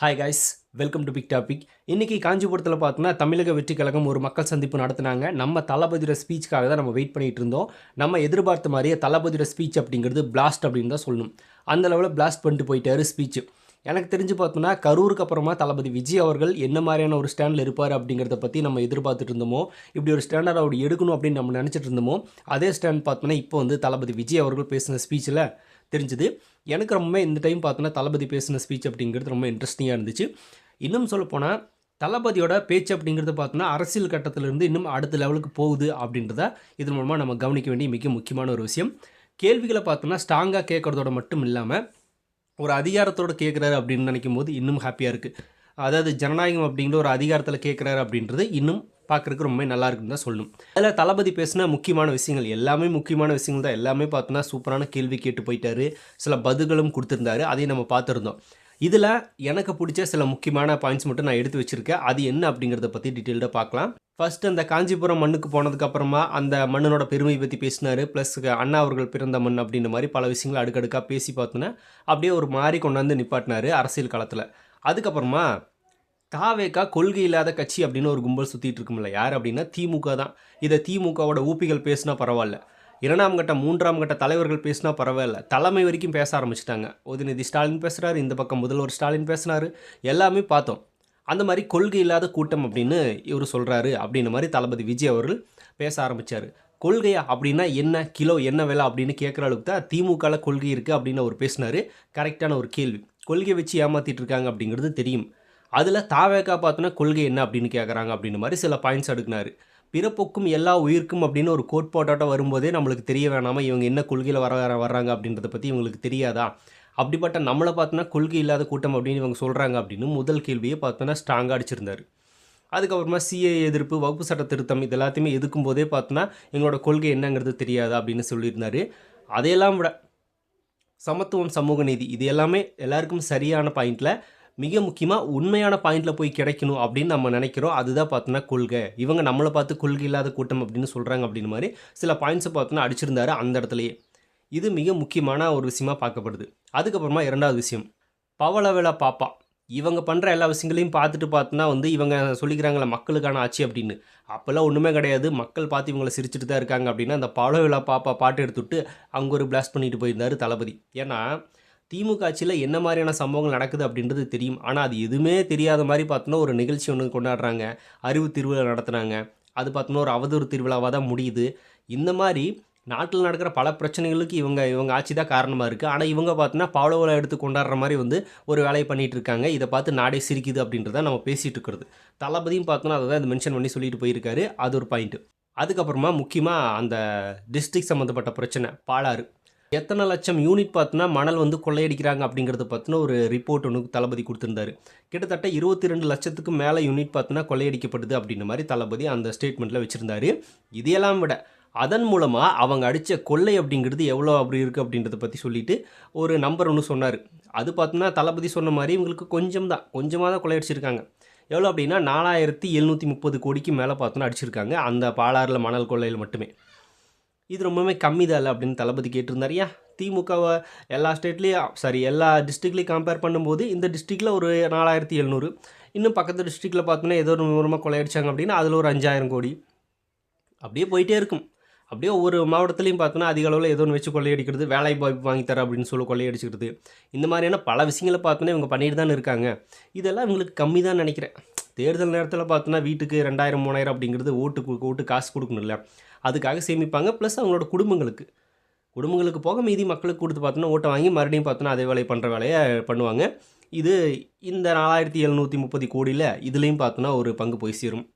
Hi guys welcome to Big Topic இன்றைக்கி காஞ்சிபுரத்தில் பார்த்தோன்னா தமிழக வெற்றி கழகம் ஒரு மக்கள் சந்திப்பு நடத்தினாங்க. நம்ம தளபதியோட ஸ்பீச்சுக்காக தான் நம்ம வெயிட் பண்ணிகிட்டு இருந்தோம். நம்ம எதிர்பார்த்த மாதிரியே தளபதியோட ஸ்பீச் அப்படிங்கிறது பிளாஸ்ட் அப்படின்னு தான் சொல்லணும். அந்த லெவலில் பிளாஸ்ட் பண்ணிட்டு போயிட்டாரு ஸ்பீச் எனக்கு தெரிஞ்சு பார்த்தோன்னா கரூருக்கு அப்புறமா தளபதி விஜய் அவர்கள் என்ன மாதிரியான ஒரு ஸ்டாண்டில் இருப்பார் அப்படிங்கிறத பற்றி நம்ம எதிர்பார்த்துட்டு இருந்தோமோ இப்படி ஒரு ஸ்டாண்டர்ட் அவர் எடுக்கணும் அப்படின்னு நம்ம நினச்சிட்டு இருந்தோமோ அதே ஸ்டாண்ட் பார்த்தோன்னா இப்போ வந்து தளபதி விஜய் அவர்கள் பேசின ஸ்பீச்சில் தெரிஞ்சுது. எனக்கு ரொம்ப இந்த டைம் பார்த்தோன்னா தளபதி பேசின ஸ்பீச் அப்படிங்கிறது ரொம்ப இன்ட்ரெஸ்டிங்காக இருந்துச்சு. இன்னும் சொல்லப்போனால் தளபதியோட பேச்சு அப்படிங்கிறது பார்த்தோன்னா அரசியல் கட்டத்திலிருந்து இன்னும் அடுத்த லெவலுக்கு போகுது அப்படின்றத இதன் மூலமாக நம்ம கவனிக்க வேண்டிய மிக முக்கியமான ஒரு விஷயம். கேள்விகளை பார்த்தோன்னா ஸ்ட்ராங்காக கேட்குறதோட மட்டும் இல்லாமல் ஒரு அதிகாரத்தோடு கேட்குறாரு அப்படின்னு நினைக்கும் போது இன்னும் ஹாப்பியாக இருக்குது அதாவது ஜனநாயகம் அப்படிங்கிற ஒரு அதிகாரத்தில் கேட்குறாரு அப்படின்றது இன்னும் பார்க்குறதுக்கு ரொம்ப நல்லா இருக்குன்னு தான் சொல்லணும். அதில் தளபதி பேசின முக்கியமான விஷயங்கள் எல்லாமே முக்கியமான விஷயங்கள் தான். எல்லாமே பார்த்தோன்னா சூப்பரான கேள்வி கேட்டு போயிட்டாரு. சில பதில்களும் கொடுத்துருந்தாரு. அதையும் நம்ம பார்த்துருந்தோம். இதில் எனக்கு பிடிச்ச சில முக்கியமான பாயிண்ட்ஸ் மட்டும் நான் எடுத்து வச்சுருக்கேன். அது என்ன அப்படிங்கிறத பற்றி டீட்டெயில்டாக பார்க்கலாம். ஃபர்ஸ்ட் அந்த காஞ்சிபுரம் மண்ணுக்கு போனதுக்கப்புறமா அந்த மண்ணனோட பெருமை பற்றி பேசினார். ப்ளஸ் அண்ணா அவர்கள் பிறந்த மண் அப்படின்ற மாதிரி பல விஷயங்களை அடுக்கடுக்காக பேசி பார்த்தோன்னா அப்படியே ஒரு மாதிரி கொண்டாந்து நிப்பாட்டினாரு அரசியல் காலத்தில். அதுக்கப்புறமா தாவேக்கா கொள்கை இல்லாத கட்சி அப்படின்னு ஒரு கும்பல் சுற்றிட்டு இருக்கும்ல. யார் அப்படின்னா திமுக தான். இதை திமுகவோட ஊப்பிகள் பேசினா பரவாயில்ல. இரண்டாம் கட்ட மூன்றாம் கட்ட தலைவர்கள் பேசினா பரவாயில்ல. தலைமை வரைக்கும் பேச ஆரம்பிச்சிட்டாங்க. உதயநிதி ஸ்டாலின் பேசுகிறாரு இந்த பக்கம் முதல்வர் ஸ்டாலின் பேசினாரு. எல்லாமே பார்த்தோம். அந்த மாதிரி கொள்கை இல்லாத கூட்டம் அப்படின்னு இவர் சொல்கிறாரு அப்படின்ற மாதிரி தளபதி விஜய் அவர்கள் பேச ஆரம்பித்தார் கொள்கையா அப்படின்னா என்ன கிலோ என்ன விலை அப்படின்னு கேட்குற அளவுக்கு தான் திமுகவில் கொள்கை இருக்குது அப்படின்னு அவர் பேசினார். கரெக்டான ஒரு கேள்வி. கொள்கை வச்சு ஏமாற்றிட்டு இருக்காங்க அப்படிங்கிறது தெரியும். அதில் தாவேக்கா பார்த்தோன்னா கொள்கை என்ன அப்படின்னு கேட்குறாங்க அப்படின்னு மாதிரி சில பாயிண்ட்ஸ் அடுக்குனாரு பிறப்புக்கும் எல்லா உயிருக்கும் அப்படின்னு ஒரு கோட்பாட்டோட வரும்போதே நம்மளுக்கு தெரிய வேணாமா இவங்க என்ன கொள்கையில் வர வர்றாங்க அப்படின்றத பற்றி இவங்களுக்கு தெரியாதா? அப்படிப்பட்ட நம்மளை பார்த்தோன்னா கொள்கை இல்லாத கூட்டம் அப்படின்னு இவங்க சொல்கிறாங்க அப்படின்னு முதல் கேள்வியை பார்த்தோன்னா ஸ்ட்ராங்காக அடிச்சிருந்தார். அதுக்கப்புறமா சிஏ எதிர்ப்பு வகுப்பு சட்ட திருத்தம் இது எல்லாத்தையுமே எதுக்கும் போதே பார்த்தோன்னா எங்களோட கொள்கை என்னங்கிறது தெரியாதா அப்படின்னு சொல்லியிருந்தார். அதையெல்லாம் விட சமத்துவம் சமூக நீதி இது எல்லாமே எல்லாருக்கும் சரியான பாயிண்டில் மிக முக்கியமாக உண்மையான பாயிண்டில் போய் கிடைக்கணும் அப்படின்னு நம்ம நினைக்கிறோம். அதுதான் பார்த்தோன்னா கொள்கை. இவங்க நம்மளை பார்த்து கொள்கை இல்லாத கூட்டம் அப்படின்னு சொல்கிறாங்க அப்படின்னு மாதிரி சில பாயிண்ட்ஸை பார்த்தோன்னா அடிச்சிருந்தாரு அந்த இடத்துலையே. இது மிக முக்கியமான ஒரு விஷயமா பார்க்கப்படுது. அதுக்கப்புறமா இரண்டாவது விஷயம். பவளவேளா பாப்பா. இவங்க பண்ணுற எல்லா விஷயங்களையும் பார்த்துட்டு பார்த்தோன்னா வந்து இவங்க சொல்லிக்கிறாங்களே மக்களுக்கான ஆட்சி அப்படின்னு. அப்போல்லாம் ஒன்றுமே கிடையாது. மக்கள் பார்த்து இவங்களை சிரிச்சிட்டு தான் இருக்காங்க அப்படின்னா அந்த பவளவேளா பாப்பா பாட்டு எடுத்துட்டு அங்கே ஒரு பிளாஸ்ட் பண்ணிட்டு போயிருந்தார் தளபதி. ஏன்னா திமுக ஆட்சியில் என்ன மாதிரியான சம்பவங்கள் நடக்குது அப்படின்றது தெரியும். ஆனால் அது எதுவுமே தெரியாத மாதிரி பார்த்தோன்னா ஒரு நிகழ்ச்சி ஒன்று கொண்டாடுறாங்க. அறிவு திருவிழா நடத்துகிறாங்க அது பார்த்தோன்னா ஒரு அவதூறு திருவிழாவாக தான் முடியுது. இந்த மாதிரி நாட்டில் நடக்கிற பல பிரச்சனைகளுக்கு இவங்க இவங்க ஆட்சி தான் காரணமாக இருக்குது ஆனால் இவங்க பார்த்தோன்னா பாவலவலை எடுத்து கொண்டாடுற மாதிரி வந்து ஒரு வேலையை பண்ணிகிட்டு இருக்காங்க. இதை பார்த்து நாடே சிரிக்குது அப்படின்றத நம்ம பேசிகிட்டு இருக்கிறது. தளபதியும் பார்த்தோன்னா அதை தான் இது மென்ஷன் பண்ணி சொல்லிட்டு போயிருக்காரு. அது ஒரு பாயிண்ட்டு அதுக்கப்புறமா முக்கியமாக அந்த டிஸ்ட்ரிக் சம்மந்தப்பட்ட பிரச்சனை பாலாறு. எத்தனை லட்சம் யூனிட் பார்த்தோன்னா மணல் வந்து கொள்ளையடிக்கிறாங்க அப்படிங்கிறத பார்த்தினா ஒரு ரிப்போர்ட் ஒன்று தளபதி கொடுத்துருந்தாரு. கிட்டத்தட்ட இருபத்தி ரெண்டு லட்சத்துக்கு மேலே யூனிட் பார்த்தோன்னா கொள்ளையடிக்கப்படுது அப்படின்ற மாதிரி தளபதி அந்த ஸ்டேட்மெண்ட்டில் வச்சுருந்தாரு. இதையெல்லாம் விட அதன் மூலமாக அவங்க அடித்த கொள்ளை அப்படிங்கிறது எவ்வளோ அப்படி இருக்குது அப்படின்றத பற்றி சொல்லிட்டு ஒரு நம்பர் ஒன்று சொன்னார். அது பார்த்தோன்னா தளபதி சொன்ன மாதிரி இவங்களுக்கு கொஞ்சம் தான் கொஞ்சமாக தான் கொள்ளையடிச்சிருக்காங்க. எவ்வளோ அப்படின்னா நாலாயிரத்தி எழுநூற்றி முப்பது கோடிக்கு மேலே பார்த்தோன்னா அடிச்சிருக்காங்க. அந்த பாலாறில் மணல் கொள்ளையில் மட்டுமே. இது ரொம்பவுமே கம்மி தான் அப்படின்னு தளபதி கேட்டிருந்தாரியா திமுகவை எல்லா ஸ்டேட்லேயும் சாரி எல்லா டிஸ்ட்ரிக்ட்லேயும் கம்பேர் பண்ணும்போது இந்த டிஸ்ட்ரிக்டில் ஒரு நாலாயிரத்தி எழுநூறு இன்னும் பக்கத்து டிஸ்ட்ரிக்டில் பார்த்தோன்னா ஏதோ ஒரு மூலமாக கொள்ளையடிச்சாங்க அப்படின்னா அதில் ஒரு அஞ்சாயிரம் கோடி. அப்படியே போயிட்டே இருக்கும். அப்படியே ஒவ்வொரு மாவட்டத்துலையும் பார்த்தோன்னா அதிக அளவில் ஏதோ ஒன்று வச்சு கொள்ளையடிக்கிறது வேலை வாய்ப்பு வாங்கி தர அப்படின்னு சொல்லி கொள்ளையடிச்சிக்கிறது. இந்த மாதிரியான பல விஷயங்களை பார்த்தோன்னா இவங்க பண்ணிட்டு தான் இருக்காங்க. இதெல்லாம் இவங்களுக்கு கம்மி தான் நினைக்கிறேன். தேர்தல் நேரத்தில் பார்த்தோன்னா வீட்டுக்கு ரெண்டாயிரம் மூணாயிரம் அப்படிங்கிறது ஓட்டு ஓட்டு காசு கொடுக்கணும்ல. அதுக்காக சேமிப்பாங்க. ப்ளஸ் அவங்களோட குடும்பங்களுக்கு. குடும்பங்களுக்கு போக மீதி மக்களுக்கு கொடுத்து பார்த்தோன்னா ஓட்டை வாங்கி மறுபடியும் பார்த்தோன்னா அதே வேலையை பண்ணுற வேலையை பண்ணுவாங்க. இது இந்த நாலாயிரத்தி எழுநூற்றி முப்பது கோடியில் இதுலேயும் பார்த்தோன்னா ஒரு பங்கு போய் சேரும்.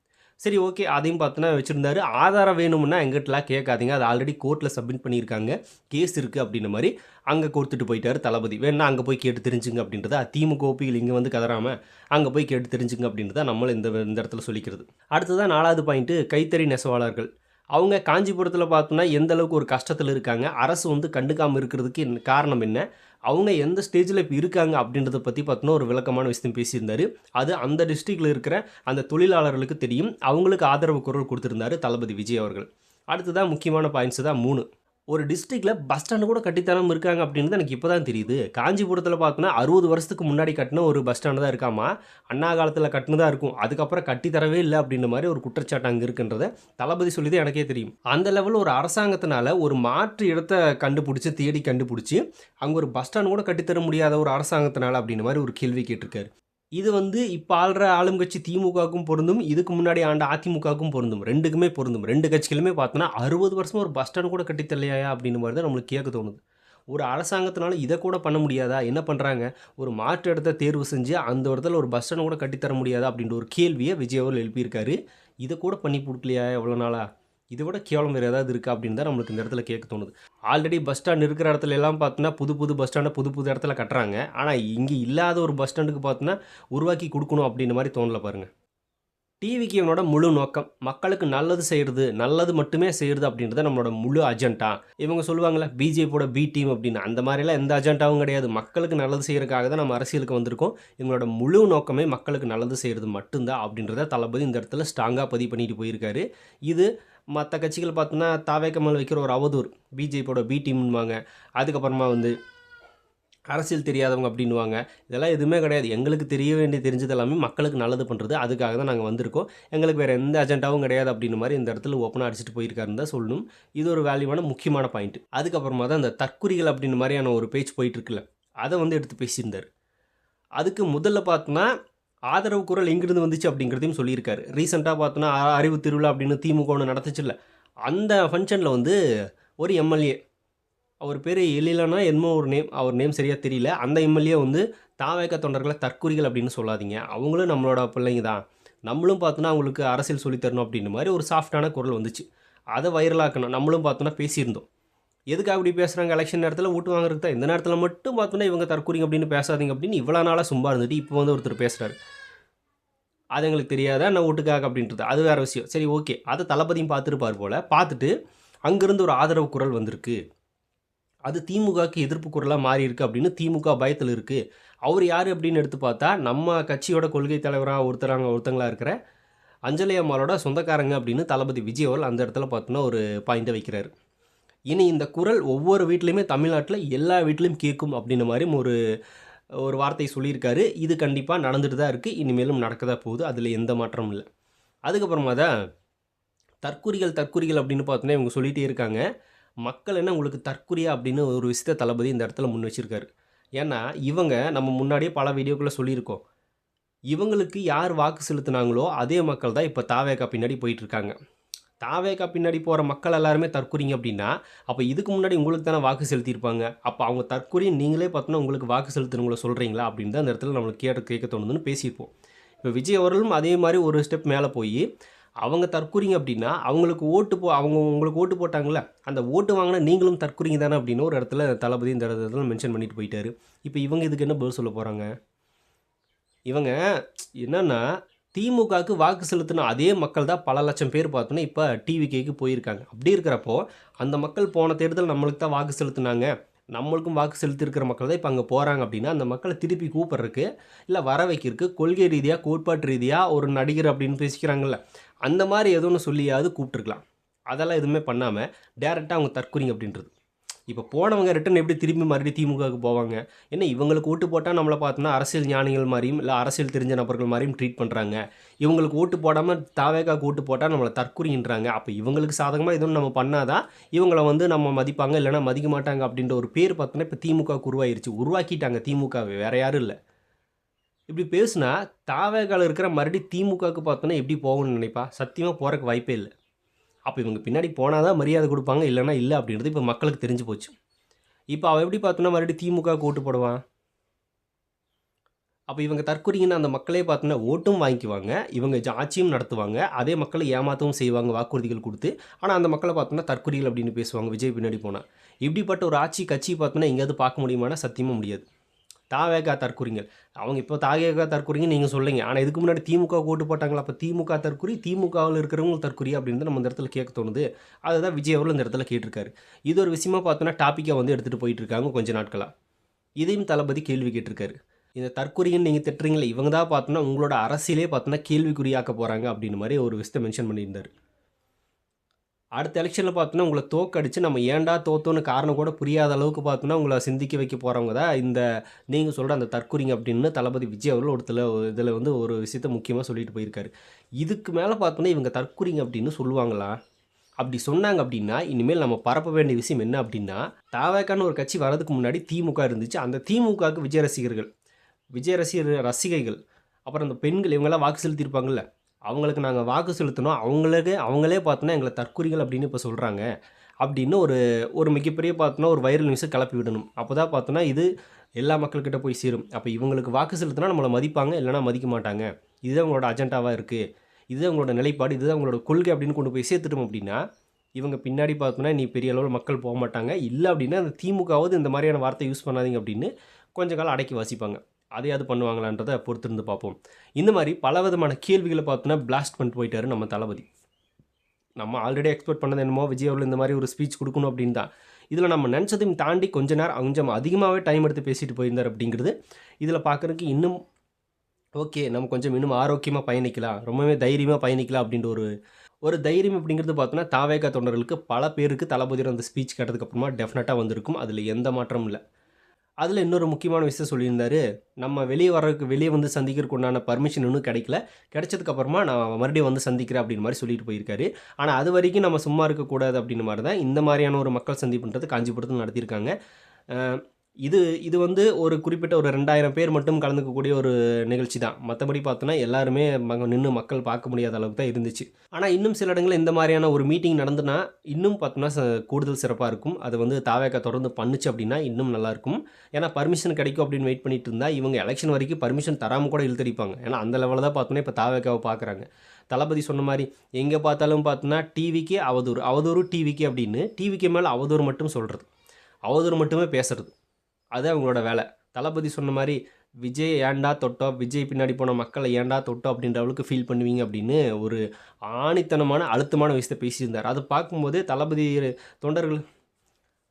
சரி ஓகே. அதையும் பார்த்தோன்னா வச்சுருந்தாரு. ஆதாரம் வேணும்னா எங்கிட்டலாம் கேட்காதீங்க. அது ஆல்ரெடி கோர்ட்டில் சப்மிட் பண்ணியிருக்காங்க. கேஸ் இருக்குது அப்படின்ற மாதிரி அங்கே கொடுத்துட்டு போயிட்டாரு தளபதி. வேணா அங்கே போய் கேட்டு தெரிஞ்சுங்க அப்படின்றத திமுக ஓபிகள் இங்கே வந்து கதறாமல் அங்கே போய் கேட்டு தெரிஞ்சுங்க அப்படின்றத நம்மளும் இந்த இந்த இடத்துல சொல்லிக்கிறது. அடுத்ததான் நாலாவது பாயிண்ட்டு கைத்தறி நெசவாளர்கள். அவங்க காஞ்சிபுரத்தில் பார்த்தோன்னா எந்த அளவுக்கு ஒரு கஷ்டத்தில் இருக்காங்க. அரசு வந்து கண்டுக்காமல் இருக்கிறதுக்கு காரணம் என்ன? அவங்க எந்த ஸ்டேஜில் இப்போ இருக்காங்க அப்படின்றத பற்றி பார்த்தோன்னா ஒரு விளக்கமான விஷயம் பேசியிருந்தாரு. அது அந்த டிஸ்ட்ரிக்டில் இருக்கிற அந்த தொழிலாளர்களுக்கு தெரியும். அவங்களுக்கு ஆதரவு குரல் கொடுத்துருந்தாரு தளபதி விஜய் அவர்கள். அடுத்ததான் முக்கியமான பாயிண்ட்ஸ் தான் மூணு. ஒரு டிஸ்ட்ரிக்டில் பஸ் ஸ்டாண்டு கூட கட்டித்தராம இருக்காங்க அப்படின்றது எனக்கு இப்போ தான் தெரியுது. காஞ்சிபுரத்தில் பார்த்தோன்னா அறுபது வருஷத்துக்கு முன்னாடி கட்டின ஒரு பஸ் ஸ்டாண்டு தான் இருக்காமா? அண்ணா காலத்தில் கட்டினதாக இருக்கும். அதுக்கப்புறம் கட்டித்தரவே இல்லை அப்படின்ற மாதிரி ஒரு குற்றச்சாட்டு அங்கே இருக்குன்றத தளபதி சொல்லிதான் எனக்கே தெரியும். அந்த லெவலில் ஒரு அரசாங்கத்தினால ஒரு மாற்று இடத்த கண்டுபிடிச்சி தேடி கண்டுபிடிச்சி அங்கே ஒரு பஸ் ஸ்டாண்ட் கூட கட்டித்தர முடியாத ஒரு அரசாங்கத்தினால அப்படின்ற மாதிரி ஒரு கேள்வி கேட்டிருக்காரு. இது வந்து இப்போ ஆள்ற ஆளும் கட்சி திமுகவுக்கும் பொருந்தும். இதுக்கு முன்னாடி ஆண்ட அதிமுகவுக்கும் பொருந்தும். ரெண்டுக்குமே பொருந்தும். ரெண்டு கட்சிகளுமே பார்த்தோன்னா அறுபது வருஷமாக ஒரு பஸ் ஸ்டாண்ட் கூட கட்டித்தலையா அப்படின்னு மாதிரி தான் நம்மளுக்கு கேட்க தோணுது. ஒரு அரசாங்கத்தினால இதை கூட பண்ண முடியாதா? என்ன பண்ணுறாங்க ஒரு மாற்று இடத்த தேர்வு செஞ்சு அந்த இடத்துல ஒரு பஸ் ஸ்டாண்ட் கூட கட்டித்தர முடியாதா? அப்படின்ற ஒரு கேள்வியை விஜய் அவர்கள் எழுப்பியிருக்காரு. இதை கூட பண்ணி கொடுக்கலையா? எவ்வளோ நாளாக இதை விட கேவலம் வேறு ஏதாவது இருக்கா அப்படின்னு தான் நம்மளுக்கு இந்த இடத்துல கேட்க தோணுது. ஆல்ரெடி பஸ் ஸ்டாண்ட் இருக்கிற இடத்துல எல்லாம் பார்த்தோன்னா புது புது பஸ் ஸ்டாண்டை புது புது இடத்துல கட்டுறாங்க. ஆனால் இங்கே இல்லாத ஒரு பஸ் ஸ்டாண்டுக்கு பார்த்தோன்னா உருவாக்கி கொடுக்கணும் அப்படின்ற மாதிரி தோணலை பாருங்க. டிவிக்கு இவனோட முழு நோக்கம் மக்களுக்கு நல்லது செய்கிறது நல்லது மட்டுமே செய்கிறது அப்படின்றத நம்மளோட முழு அஜெண்டா இவங்க சொல்லுவாங்களே பிஜேபியோட பி டீம் அப்படின்னு. அந்த மாதிரிலாம் எந்த அஜெண்டாவும் கிடையாது. மக்களுக்கு நல்லது செய்கிறதுக்காக தான் நம்ம அரசியலுக்கு வந்திருக்கோம். இவங்களோட முழு நோக்கமே மக்களுக்கு நல்லது செய்கிறது மட்டும்தான் அப்படின்றத தளபதி இந்த இடத்துல ஸ்ட்ராங்காக பதிவு பண்ணிட்டு போயிருக்காரு. இது மற்ற கட்சிகள் பார்த்தோன்னா தாவேக்கமல் வைக்கிற ஒரு அவதூறு. பிஜேபியோட பி டீம்னுவாங்க அதுக்கப்புறமா வந்து அரசியல் தெரியாதவங்க அப்படின்வாங்க இதெல்லாம் எதுவுமே கிடையாது. எங்களுக்கு தெரிய வேண்டிய தெரிஞ்சது எல்லாமே மக்களுக்கு நல்லது பண்ணுறது அதுக்காக தான் நாங்கள் வந்திருக்கோம். எங்களுக்கு வேறு எந்த அஜெண்டாவும் கிடையாது அப்படின்னு மாதிரி இந்த இடத்துல ஓப்பனாக அடிச்சுட்டு போயிருக்காருன்னு தான் சொல்லணும். இது ஒரு வேல்யூவான முக்கியமான பாயிண்ட் அதுக்கப்புறமா தான் இந்த தற்குறிகள் அப்படின்னு மாதிரியான ஒரு பேச்சு போயிட்டுருக்குல்ல அதை வந்து எடுத்து பேசியிருந்தார். அதுக்கு முதல்ல பார்த்தோன்னா ஆதரவு குரல் எங்கிருந்து வந்துச்சு அப்படிங்கிறதையும் சொல்லியிருக்காரு. ரீசெண்டாக பார்த்தோன்னா அறிவு திருவிழா அப்படின்னு திமுக ஒன்று நடத்துச்சுல்ல அந்த ஃபங்க்ஷனில் வந்து ஒரு எம்எல்ஏ அவர் பேர் எழிலனா என்னமோ ஒரு நேம் அவர் நேம் சரியாக தெரியல. அந்த எம்எல்ஏ வந்து தாவேக்க தொண்டர்களை தற்குறிகள் அப்படின்னு சொல்லாதீங்க. அவங்களும் நம்மளோட பிள்ளைங்க தான். நம்மளும் பார்த்தோன்னா அவங்களுக்கு அரசியல் சொல்லித்தரணும் அப்படின்னு மாதிரி ஒரு சாஃப்டான குரல் வந்துச்சு. அதை வைரலாக்கணும் நம்மளும் பார்த்தோன்னா பேசியிருந்தோம். எதுக்காக இப்படி பேசுகிறாங்க எலெக்ஷன் நேரத்தில் ஓட்டு வாங்குறதுக்கு தான். இந்த நேரத்தில் மட்டும் பார்த்தோன்னா இவங்க தற்கூறிங்க அப்படின்னு பேசாதீங்க அப்படின்னு இவ்வளோ நாளாக சும்மா இருந்துட்டு இப்போ வந்து ஒருத்தர் பேசுகிறாரு அது எங்களுக்கு தெரியாதா? நான் ஓட்டுக்காக அப்படின்றது. அது வேறு விஷயம். சரி ஓகே அதை தளபதியும் பார்த்துருப்பார் போல். பார்த்துட்டு அங்கேருந்து ஒரு ஆதரவு குரல் வந்திருக்கு. அது திமுகவுக்கு எதிர்ப்பு குரலாக மாறி இருக்குது அப்படின்னு திமுக பயத்தில் இருக்குது அவர் யார் அப்படின்னு எடுத்து பார்த்தா நம்ம கட்சியோட கொள்கை தலைவராக ஒருத்தராங்க ஒருத்தங்களாக இருக்கிற அஞ்சலி அம்மாவோட சொந்தக்காரங்க அப்படின்னு தளபதி விஜய் அவர்கள் அந்த இடத்துல பார்த்தோன்னா ஒரு பாயிண்ட்டை வைக்கிறார். இனி இந்த குரல் ஒவ்வொரு வீட்லேயுமே தமிழ்நாட்டில் எல்லா வீட்லேயும் கேட்கும் அப்படின்ற மாதிரி ஒரு ஒரு வார்த்தை சொல்லியிருக்காரு. இது கண்டிப்பாக நடந்துட்டு தான் இருக்குது இனிமேலும் நடக்க தான் போகுது. அதில் எந்த மாற்றமும் இல்லை. அதுக்கப்புறமா தான் தற்குறிகள் தற்குறிகள் அப்படின்னு பார்த்தோன்னா இவங்க சொல்லிகிட்டே இருக்காங்க. மக்கள் என்ன உங்களுக்கு தற்குறியா அப்படின்னு ஒரு விஷயத்த தளபதி இந்த இடத்துல முன் வச்சுருக்காரு. ஏன்னா இவங்க நம்ம முன்னாடியே பல வீடியோக்குள்ளே சொல்லியிருக்கோம். இவங்களுக்கு யார் வாக்கு செலுத்துனாங்களோ அதே மக்கள் தான் இப்போ தாவேக்கா பின்னாடி போயிட்டுருக்காங்க தாவேக்கா பின்னாடி போகிற மக்கள் எல்லாருமே தற்குறிங்க அப்படின்னா அப்போ இதுக்கு முன்னாடி உங்களுக்கு தானே வாக்கு செலுத்தியிருப்பாங்க? அப்போ அவங்க தற்குறி நீங்களே பார்த்தோன்னா உங்களுக்கு வாக்கு செலுத்துனவங்கள சொல்கிறீங்களா அப்படின்னு தான் அந்த இடத்துல நம்மளுக்கு கேட்க கேட்க தோணுதுன்னு பேசியிருப்போம். இப்போ விஜய் அவர்களும் அதே மாதிரி ஒரு ஸ்டெப் மேலே போய் அவங்க தற்குறிங்க அப்படின்னா அவங்களுக்கு ஓட்டு போ அவங்க உங்களுக்கு ஓட்டு போட்டாங்களே அந்த ஓட்டு வாங்கினா நீங்களும் தற்குறிங்க தானே அப்படின்னு ஒரு இடத்துல தளபதி இந்த இடத்துல மென்ஷன் பண்ணிட்டு போயிட்டாரு. இப்போ இவங்க இதுக்கு என்ன பதில் சொல்ல போகிறாங்க இவங்க என்னென்னா திமுகவுக்கு வாக்கு செலுத்தின அதே மக்கள் தான் பல லட்சம் பேர் பார்த்தோன்னா இப்போ டிவிகேக்கு போயிருக்காங்க. அப்படி இருக்கிறப்போ அந்த மக்கள் போன தேர்தல் நம்மளுக்கு தான் வாக்கு செலுத்தினாங்க. நம்மளுக்கும் வாக்கு செலுத்தியிருக்கிற மக்கள் தான் இப்போ அங்கே போகிறாங்க அப்படின்னா அந்த மக்களை திருப்பி கூப்பிட்றதுக்கு இல்லை வர வைக்கிறதுக்கு கொள்கை ரீதியாக கோட்பாட்டு ரீதியாக ஒரு நடிகர் அப்படின்னு பேசிக்கிறாங்கல்ல. அந்த மாதிரி எதுவும் சொல்லியாவது கூப்பிட்ருக்கலாம் அதெல்லாம் எதுவுமே பண்ணாமல் டேரெக்டாக அவங்க தற்குறிங்க அப்படின்றது. இப்போ போனவங்க ரிட்டன் எப்படி திரும்பி மறுபடியும் திமுகவுக்கு போவாங்க? ஏன்னா இவங்களுக்கு ஓட்டு போட்டால் நம்மளை பார்த்தோன்னா அரசியல் ஞானிகள் மாதிரியும் இல்லை அரசியல் தெரிஞ்ச நபர்கள் மாதிரியும் ட்ரீட் பண்ணுறாங்க இவங்களுக்கு ஓட்டு போடாமல் தாவேக்காக்கு ஓட்டு போட்டால் நம்மளை தற்குறின்றாங்க அப்போ இவங்களுக்கு சாதகமாக எதுவும் நம்ம பண்ணாதான் இவங்களை வந்து நம்ம மதிப்பாங்க இல்லைன்னா மதிக்க மாட்டாங்க அப்படின்ற ஒரு பேர் பார்த்தோன்னா இப்போ திமுகவுக்கு உருவாயிருச்சு. உருவாக்கிட்டாங்க திமுகவை வேறு யாரும் இல்லை. இப்படி பேசுனா தாவேகால இருக்கிற மறுபடியும் திமுகவுக்கு பார்த்தோன்னா எப்படி போகணும்னு நினைப்பா? சத்தியமாக போகிறக்கு வாய்ப்பே இல்லை. அப்போ இவங்க பின்னாடி போனால் தான் மரியாதை கொடுப்பாங்க இல்லைன்னா இல்லை அப்படின்றது இப்போ மக்களுக்கு தெரிஞ்சு போச்சு. இப்போ அவள் எப்படி பார்த்தோன்னா மறுபடியும் திமுக ஓட்டு போடுவான் அப்போ இவங்க தற்கொலைங்கன்னா அந்த மக்களே பார்த்தோன்னா ஓட்டும் வாங்கிக்குவாங்க இவங்க ஆட்சியும் நடத்துவாங்க அதே மக்களை ஏமாற்றவும் செய்வாங்க வாக்குறுதிகள் கொடுத்து. ஆனால் அந்த மக்களை பார்த்தோன்னா தற்கொலைகள் அப்படின்னு பேசுவாங்க விஜய் பின்னாடி போனால் இப்படிப்பட்ட ஒரு ஆட்சி கட்சி பார்த்தோன்னா எங்கேயாவது பார்க்க முடியுமானா சத்தியமாக முடியாது. தாவேகா தற்குறிங்கள் அவங்க இப்போ தாவேகா தற்குறிங்க நீங்கள் சொல்லுங்க ஆனால் இதுக்கு முன்னாடி திமுக ஓட்டு போட்டாங்களா? அப்போ திமுக தற்குறி திமுகவில் இருக்கிறவங்க தற்குறி அப்படின்னு நம்ம இந்த இடத்துல கேட்க தோணுது. அதுதான் விஜய் அவர்கள் இந்த இடத்துல கேட்டிருக்காரு. இது ஒரு விஷயமா பார்த்தோன்னா டாப்பிக்காக வந்து எடுத்துகிட்டு போயிட்டு இருக்காங்க கொஞ்ச நாட்களாக இதையும் தளபதி கேள்வி கேட்டிருக்காரு. இந்த தற்குறின்னு நீங்கள் திட்டுறீங்களே இவங்க தான் பார்த்தோன்னா உங்களோட அரசியலே பார்த்தோன்னா கேள்விக்குறியாக்க போகிறாங்க அப்படின்னு மாதிரி ஒரு விஷயத்தை மென்ஷன் பண்ணியிருந்தார். அடுத்த எலெக்ஷனில் பார்த்தோன்னா உங்களை தோக்கடிச்சு நம்ம ஏன்டா தோத்தோன்னு காரணம் கூட புரியாத அளவுக்கு பார்த்தோன்னா உங்களை சிந்திக்க வைக்க போகிறவங்க தான் இந்த நீங்கள் சொல்கிற அந்த தற்குறிங்க அப்படின்னு தளபதி விஜய் அவர்கள் ஒருத்தல இதில் வந்து ஒரு விஷயத்த முக்கியமாக சொல்லிட்டு போயிருக்காரு. இதுக்கு மேலே பார்த்தோன்னா இவங்க தற்குறிங்க அப்படின்னு சொல்லுவாங்களா? அப்படி சொன்னாங்க அப்படின்னா இனிமேல் நம்ம பரப்ப வேண்டிய விஷயம் என்ன அப்படின்னா தாவேக்கான்னு ஒரு கட்சி வரதுக்கு முன்னாடி திமுக இருந்துச்சு. அந்த திமுகவுக்கு விஜய் ரசிகர்கள் விஜய் ரசிகர் ரசிகைகள் அப்புறம் அந்த பெண்கள் இவங்கெல்லாம் வாக்கு செலுத்தியிருப்பாங்கல்ல அவங்களுக்கு நாங்கள் வாக்கு செலுத்தினோம். அவங்களுக்கு அவங்களே பார்த்தோன்னா எங்களை தற்குறிகள் அப்படின்னு இப்போ சொல்கிறாங்க அப்படின்னு ஒரு ஒரு மிகப்பெரிய பார்த்தோன்னா ஒரு வைரல் நியூஸை கிளப்பி விடணும். அப்போ தான் பார்த்தோன்னா இது எல்லா மக்கள்கிட்ட போய் சேரும். அப்போ இவங்களுக்கு வாக்கு செலுத்தினா நம்மளை மதிப்பாங்க இல்லைனா மதிக்க மாட்டாங்க. இதுதான் அவங்களோட அஜெண்டாவாக இருக்குது இதுதான் அவங்களோட நிலைப்பாடு. இதுதான் அவங்களோட கொள்கை அப்படின்னு கொண்டு போய் சேர்த்துட்டோம் அப்படின்னா இவங்க பின்னாடி பார்த்தோன்னா நீ பெரிய அளவில் மக்கள் போக மாட்டாங்க. இல்லை அப்படின்னா அந்த திமுகவாவது இந்த மாதிரியான வார்த்தை யூஸ் பண்ணாதீங்க அப்படின்னு கொஞ்ச காலம் அடக்கி வாசிப்பாங்க. அதையாவது பண்ணுவாங்களான்றதை பொறுத்திருந்து பார்ப்போம். இந்த மாதிரி பல விதமான கேள்விகளை பார்த்தோன்னா பிளாஸ்ட் பண்ணிட்டு போயிட்டாரு நம்ம தளபதி. நம்ம ஆல்ரெடி எக்ஸ்பெக்ட் பண்ணது என்னமோ விஜய் அவர்கள் இந்த மாதிரி ஒரு ஸ்பீச் கொடுக்கணும் அப்படின்னு தான். இதில் நம்ம நினச்சதையும் தாண்டி கொஞ்ச நேரம் கொஞ்சம் அதிகமாகவே டைம் எடுத்து பேசிட்டு போயிருந்தார் அப்படிங்கிறது இதில் பார்க்குறதுக்கு இன்னும் ஓகே நம்ம கொஞ்சம் இன்னும் ஆரோக்கியமாக பயணிக்கலாம் ரொம்பவே தைரியமாக பயணிக்கலாம் அப்படின்ற ஒரு ஒரு தைரியம் அப்படிங்கிறது பார்த்தோன்னா தாவேகா தொண்டர்களுக்கு பல பேருக்கு தளபதியோட அந்த ஸ்பீச் கேட்டதுக்கப்புறமா டெஃபினட்டாக வந்திருக்கும். அதில் எந்த மாற்றமும் இல்லை. அதில் இன்னொரு முக்கியமான விஷயம் சொல்லியிருந்தாரு. நம்ம வெளியே வர்றதுக்கு வெளியே வந்து சந்திக்கிறதுக்கு உண்டான பர்மிஷன் இன்னும் கிடைக்கல. கிடைச்சதுக்கப்புறமா நான் மறுபடியும் வந்து சந்திக்கிறேன் அப்படின்னு மாதிரி சொல்லிட்டு போயிருக்காரு. ஆனால் அது வரைக்கும் நம்ம சும்மா இருக்கக்கூடாது அப்படின்னு மாதிரி தான் இந்த மாதிரியான ஒரு மக்கள் சந்திப்புன்றது காஞ்சிபுரத்தில் நடத்தியிருக்காங்க. இது இது வந்து ஒரு குறிப்பிட்ட ஒரு ரெண்டாயிரம் பேர் மட்டும் கலந்துக்கக்கூடிய ஒரு நிகழ்ச்சி தான் மற்றபடி பார்த்தோன்னா எல்லாருமே நின்று மக்கள் பார்க்க முடியாத அளவுக்கு தான் இருந்துச்சு. ஆனால் இன்னும் சில இடங்களில் இந்த மாதிரியான ஒரு மீட்டிங் நடந்துனா இன்னும் பார்த்தோன்னா ச- கூடுதல் சிறப்பாக இருக்கும். அது வந்து தாவேக்கா தொடர்ந்து பண்ணுச்சு அப்படின்னா இன்னும் நல்லாயிருக்கும் ஏன்னா பர்மிஷன் கிடைக்கும் அப்படின்னு வெயிட் பண்ணிட்டு இருந்தால் இவங்க எலெக்ஷன் வரைக்கும் பர்மிஷன் தராமல் கூட இழுத்தடிப்பாங்க. ஏன்னா அந்த லெவலில் தான் பார்த்தோன்னா இப்போ தாவேக்காவை பார்க்குறாங்க தளபதி சொன்ன மாதிரி எங்கே பார்த்தாலும் பார்த்தோன்னா டிவிக்கே அவதூறு. அவதூறு டிவிக்கு அப்படின்னு டிவிக்கு மேலே அவதூறு மட்டும் சொல்கிறது அவதூறு மட்டுமே பேசுறது. அது அவங்களோட வேலை. தளபதி சொன்ன மாதிரி விஜய் ஏண்டா தொட்டோம் விஜய் பின்னாடி போன மக்களை ஏன்டா தொட்டோம் அப்படின்ற அளவுக்கு ஃபீல் பண்ணுவீங்க அப்படின்னு ஒரு ஆணித்தனமான அழுத்தமான விஷயத்தை பேசியிருந்தார். அதை பார்க்கும்போது தளபதி தொண்டர்கள்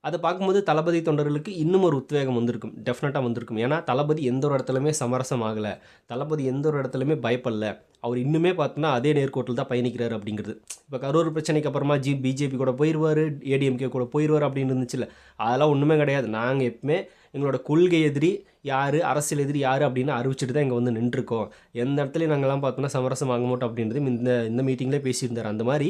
அதை பார்க்கும்போது தளபதி தொண்டர்களுக்கு இன்னும் ஒரு உத்வேகம் வந்திருக்கும் டெஃபினட்டாக வந்திருக்கும். ஏன்னா தளபதி எந்த ஒரு இடத்துலையுமே சமரசம் ஆகலை. தளபதி எந்த ஒரு இடத்துலையுமே பயப்படல. அவர் இன்னுமே பார்த்தோன்னா அதே நேர்கோட்டில் தான் பயணிக்கிறார் அப்படிங்கிறது. இப்போ கரூர் பிரச்சனைக்கு அப்புறமா ஜி பிஜேபி கூட போயிடுவார் ஏடிஎம்கே கூட போயிடுவார் அப்படின்னு இருந்துச்சுல்ல. அதெல்லாம் ஒன்றுமே கிடையாது. நாங்கள் எப்பவுமே எங்களோட கொள்கை எதிரி யார் அரசியல் எதிரி யார் அப்படின்னு அறிவிச்சிட்டு தான் இங்கே வந்து நின்றுருக்கோம். எந்த இடத்துலையும் நாங்கள்லாம் பார்த்தோன்னா சமரசம் ஆக மாட்டோம் அப்படின்றது இந்த இந்த மீட்டிங்லேயே பேசியிருந்தார். அந்த மாதிரி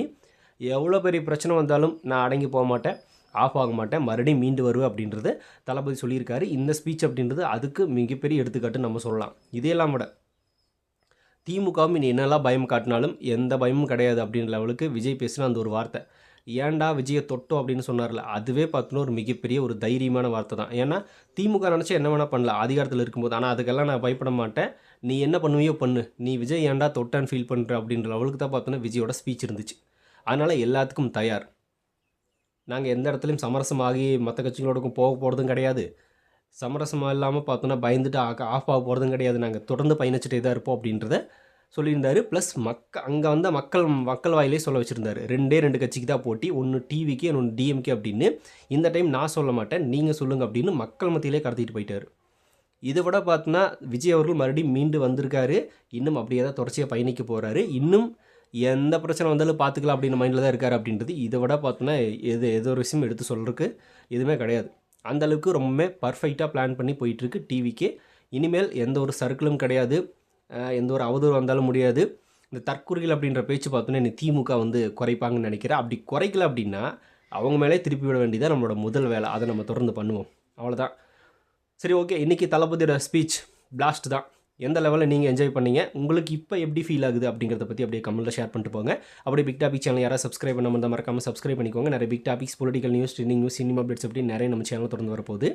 எவ்வளோ பெரிய பிரச்சனை வந்தாலும் நான் அடங்கி போக மாட்டேன். ஆஃப் ஆக மாட்டேன். மறுபடியும் மீண்டு வருவேன் அப்படின்றது தளபதி சொல்லியிருக்காரு. இந்த ஸ்பீச் அப்படின்றது அதுக்கு மிகப்பெரிய எடுத்துக்காட்டு நம்ம சொல்லலாம். இதையெல்லாம் விட திமுகவும் இனி என்னெல்லாம் பயம் காட்டினாலும் எந்த பயமும் கிடையாது அப்படின்ற லெவலுக்கு விஜய் பேசின அந்த ஒரு வார்த்தை. ஏன்டா விஜயை தொட்டோம் அப்படின்னு சொன்னார்ல அதுவே பார்த்தோன்னா ஒரு மிகப்பெரிய ஒரு தைரியமான வார்த்தை தான். ஏன்னா திமுக நினச்சா என்ன வேணால் பண்ணலாம். அதிகாரத்தில் இருக்கும்போது ஆனால் அதுக்கெல்லாம் நான் பயப்பட மாட்டேன். நீ என்ன பண்ணுவியோ பண்ணு. நீ விஜய் ஏன்டா தொட்டான்னு ஃபீல் பண்ணுற அப்படின்ற லெவலுக்கு தான் பார்த்தோன்னா விஜயோட ஸ்பீச் இருந்துச்சு. அதனால் எல்லாத்துக்கும் தயார். நாங்கள் எந்த இடத்துலையும் சமரசமாகி மற்ற கட்சிகளோடக்கும் போக போகிறதும் கிடையாது. சமரசமாக இல்லாமல் பார்த்தோன்னா பயந்துட்டு ஆஃப் ஆக போகிறதும் கிடையாது. நாங்கள் தொடர்ந்து பயணிச்சுட்டே தான் இருப்போம் அப்படின்றத சொல்லியிருந்தாரு. ப்ளஸ் மக்க அங்கே வந்த மக்கள் மக்கள் வாயிலே சொல்ல வச்சுருந்தார். ரெண்டே ரெண்டு கட்சிக்கு தான் போட்டி. ஒன்று டிவிக்கு இன்னொன்று டிஎம்கே அப்படின்னு. இந்த டைம் நான் சொல்ல மாட்டேன். நீங்கள் சொல்லுங்கள் அப்படின்னு மக்கள் மத்தியிலே கடத்திட்டு போயிட்டார். இதை விட பார்த்தோன்னா விஜய் அவர்கள் மறுபடியும் மீண்டு வந்திருக்காரு. இன்னும் அப்படியே தான் தொடர்ச்சியாக பயணிக்க போகிறாரு இன்னும் எந்த பிரச்சனை வந்தாலும் பார்த்துக்கலாம் அப்படின்னு மைண்டில் தான் இருக்கார் அப்படின்றது. இதை விட பார்த்தோன்னா எது எது ஒரு விஷயம் எடுத்து சொல்கிறதுக்கு எதுவுமே கிடையாது. அந்த அளவுக்கு ரொம்பவே பர்ஃபெக்டாக பிளான் பண்ணி போயிட்டுருக்கு டிவிக்கு இனிமேல் எந்த ஒரு சர்க்கிளும் கிடையாது. எந்த ஒரு அவதூறு வந்தாலும் முடியாது. இந்த தற்கொலைகள் அப்படின்ற பேச்சு பார்த்தோன்னா என்னை திமுக வந்து குறைப்பாங்கன்னு நினைக்கிறேன். அப்படி குறைக்கல அப்படின்னா அவங்க மேலே திருப்பி விட வேண்டியதாக நம்மளோட முதல் வேலை. அதை நம்ம தொடர்ந்து பண்ணுவோம். அவ்வளோதான் சரி ஓகே இன்றைக்கி தளபதியோட ஸ்பீச் பிளாஸ்ட் தான். எந்த லெவலில் நீங்கள் என்ஜாய் பண்ணீங்க உங்களுக்கு இப்போ எப்படி ஃபீல் ஆகுது அப்படிங்கிறத பற்றி அப்படியே கமெண்ட்டில் ஷேர் பண்ணிட்டு போங்க. அப்படியே பிக் டாபிக் சேனல் யாராவது சப்ஸ்கிரைப் பண்ண மறக்காமல் சப்ஸ்கிரைப் பண்ணிக்கோங்க. நிறைய big topics political news trending news cinema updates அப்படி நிறைய நம்ம சேனல் தொடர்ந்து வரப்போகுது.